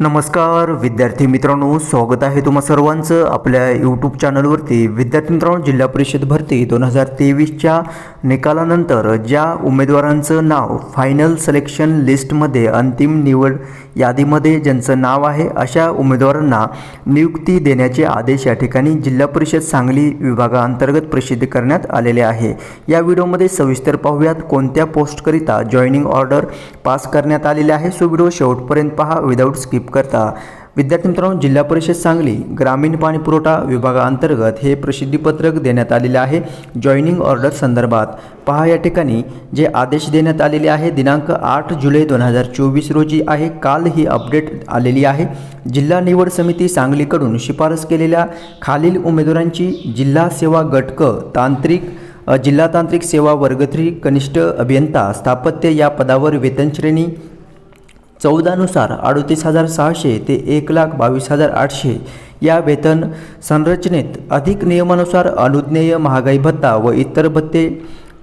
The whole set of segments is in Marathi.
नमस्कार विद्यार्थी मित्रांनो स्वागत आहे तुम्हा सर्वांचं आपल्या यूट्यूब चॅनलवरती विद्यार्थी मित्रांनो जिल्हा परिषद भरती दोन हजार तेवीसच्या निकालानंतर ज्या उमेदवारांचं नाव फायनल सिलेक्शन लिस्टमध्ये अंतिम निवड यादीमध्ये ज्यांचं नाव आहे अशा उमेदवारांना नियुक्ती देण्याचे आदेश या ठिकाणी जिल्हा परिषद सांगली विभागाअंतर्गत प्रसिद्ध करण्यात आलेले आहे. या व्हिडिओमध्ये सविस्तर पाहूयात कोणत्या पोस्टकरिता जॉईनिंग ऑर्डर पास करण्यात आलेले आहे सो व्हिडिओ शेवटपर्यंत पहा विदाऊट स्किप करता. विद्यार्थी मित्रांनो जिल्हा परिषद सांगली ग्रामीण पाणीपुरवठा विभागाअंतर्गत हे प्रसिद्धीपत्रक देण्यात आलेले आहे. जॉईनिंग ऑर्डर संदर्भात पहा या ठिकाणी जे आदेश देण्यात आलेले आहे दिनांक आठ जुलै दोन हजार चोवीस रोजी आहे. काल ही अपडेट आलेली आहे. जिल्हा निवड समिती सांगलीकडून शिफारस केलेल्या खालील उमेदवारांची जिल्हा सेवा गटक तांत्रिक जिल्हा तांत्रिक सेवा वर्ग थ्री कनिष्ठ अभियंता स्थापत्य या पदावर वेतनश्रेणी चौदानुसार अडतीस हजार सहाशे ते एक लाख बावीस हजार आठशे. या वेतन संरचनेत अधिक नियमानुसार अनुज्ञेय महागाई भत्ता व इतर भत्ते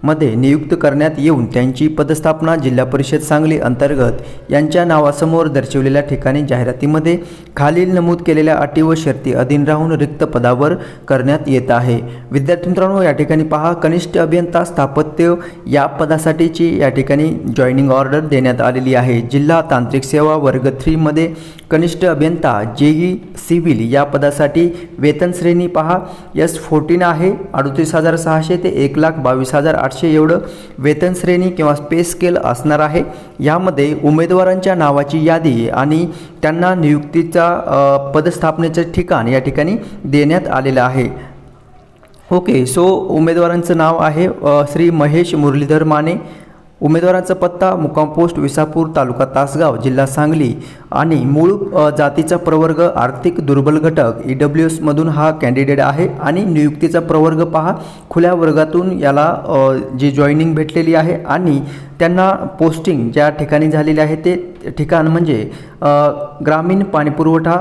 मध्ये नियुक्त करण्यात येऊन त्यांची पदस्थापना जिल्हा परिषद सांगली अंतर्गत यांच्या नावासमोर दर्शवलेल्या ठिकाणी जाहिरातीमध्ये खालील नमूद केलेल्या अटी व शर्ती अधीन राहून रिक्त पदावर करण्यात येत आहे. विद्यार्थी मित्रांनो या ठिकाणी पहा कनिष्ठ अभियंता स्थापत्य या पदासाठीची या ठिकाणी जॉईनिंग ऑर्डर देण्यात आलेली आहे. जिल्हा तांत्रिक सेवा वर्ग थ्रीमध्ये कनिष्ठ अभियंता जेई सिव्हिल या पदासाठी वेतन श्रेणी पहा. एस फोर्टीन आहे. अडतीस हजार सहाशे ते एक लाख बावीस हजार आठशे एवढं वेतन श्रेणी किंवा पे स्केल असणार आहे. यामध्ये उमेदवारांच्या नावाची यादी आणि त्यांना नियुक्तीचा पदस्थापनेचं ठिकाण या ठिकाणी देण्यात आलेलं आहे. ओके सो उमेदवारांचं नाव आहे श्री महेश मुरलीधर माने. उमेदवारांचा पत्ता मुक्काम पोस्ट विसापूर तालुका तासगाव जिल्हा सांगली आणि मूळ जातीचा प्रवर्ग आर्थिक दुर्बल घटक ई डब्ल्यू एसमधून हा कॅन्डिडेट आहे आणि नियुक्तीचा प्रवर्ग पहा. खुल्या वर्गातून याला जी जॉईनिंग भेटलेली आहे आणि त्यांना पोस्टिंग ज्या ठिकाणी झालेली आहे ते ठिकाण म्हणजे ग्रामीण पाणीपुरवठा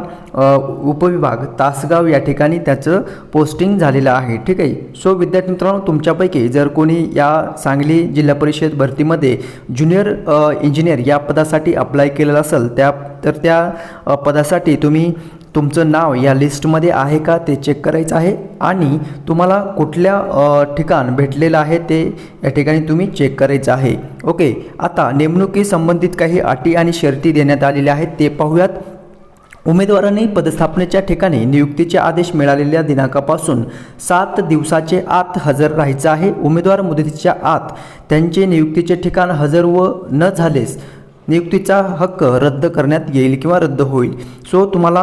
उपविभाग तासगाव या ठिकाणी त्याचं पोस्टिंग झालेलं आहे. ठीक आहे? सो विद्यार्थी मित्रांनो तुमच्यापैकी जर कोणी या सांगली जिल्हा परिषद भरतीमध्ये ज्युनियर इंजिनियर या पदासाठी अप्लाय केलेलं असेल त्या तर त्या पदासाठी तुम्ही तुमचं नाव या लिस्टमध्ये आहे का ते चेक करायचं आहे? आणि तुम्हाला कुठल्या ठिकाण भेटलेलं आहे ते या ठिकाणी तुम्ही चेक करायचं आहे. ओके आता नेमणुकी संबंधित काही अटी आणि शर्ती देण्यात आलेल्या आहेत ते पाहूयात. उमेदवारांनी पदस्थापनेच्या ठिकाणी नियुक्तीचे आदेश मिळालेल्या दिनांकापासून सात दिवसाचे आत हजर राहायचं आहे. उमेदवार मुदतीच्या आत त्यांचे नियुक्तीचे ठिकाण हजर व न झालेस नियुक्तीचा हक्क रद्द करण्यात येईल किंवा रद्द होईल. सो तुम्हाला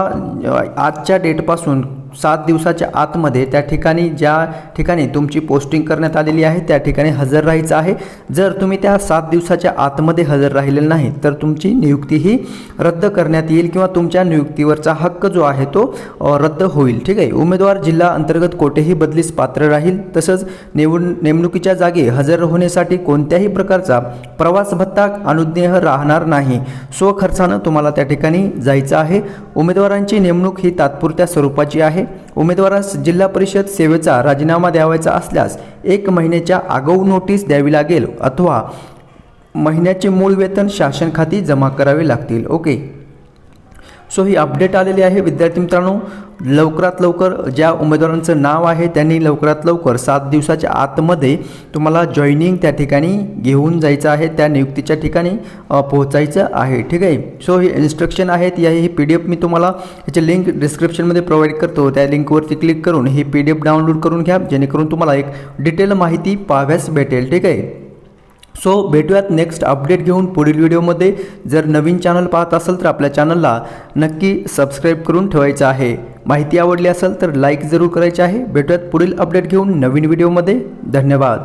आजच्या डेटपासून सात दिवसाच्या आतमध्ये त्या ठिकाणी ज्या ठिकाणी तुमची पोस्टिंग करण्यात आलेली आहे त्या ठिकाणी हजर राहायचं आहे. जर तुम्ही त्या सात दिवसाच्या आतमध्ये हजर राहिले नाही तर तुमची नियुक्ती ही रद्द करण्यात येईल किंवा तुमच्या नियुक्तीवरचा हक्क जो आहे तो रद्द होईल. ठीक आहे? उमेदवार जिल्हा अंतर्गत कोठेही बदलीस पात्र राहील तसंच निवड नेमणुकीच्या जागी हजर होण्यासाठी कोणत्याही प्रकारचा प्रवास भत्ता अनुज्ञेय राहणार नाही. स्वखर्चानं तुम्हाला त्या ठिकाणी जायचं आहे. उमेदवारांची नेमणूक ही तात्पुरत्या स्वरूपाची आहे. उमेदवारास जिल्हा परिषद सेवेचा राजीनामा द्यावायचा असल्यास एक महिन्याच्या आगाऊ नोटीस द्यावी लागेल अथवा महिन्याचे मूळ वेतन शासन खाती जमा करावे लागतील. ओके. सो ही अपडेट आलेली आहे. विद्यार्थी मित्रांनो लवकरात लवकर ज्या उमेदवारांचं नाव आहे त्यांनी लवकरात लवकर सात दिवसाच्या आतमध्ये तुम्हाला जॉईनिंग त्या ठिकाणी घेऊन जायचं आहे. त्या नियुक्तीच्या ठिकाणी पोहोचायचं आहे. ठीक आहे? सो हे इन्स्ट्रक्शन आहेत. या ही पी डी एफ मी तुम्हाला ह्याची लिंक डिस्क्रिप्शनमध्ये प्रोव्हाइड करतो. त्या लिंकवरती क्लिक करून ही पी डी एफ डाउनलोड करून घ्या. जेणेकरून तुम्हाला एक डिटेल माहिती पाहाव्यास भेटेल. ठीक आहे? सो भेटूयात नेक्स्ट अपडेट घेऊन पुढील व्हिडिओमध्ये जर नवीन चॅनल पाहत असाल तर आपल्या चॅनलला नक्की सबस्क्राईब करून ठेवायचं आहे. माहिती आवडली असेल तर लाईक जरूर करायची आहे. भेटूयात पुढील अपडेट घेऊन नवीन व्हिडिओमध्ये धन्यवाद.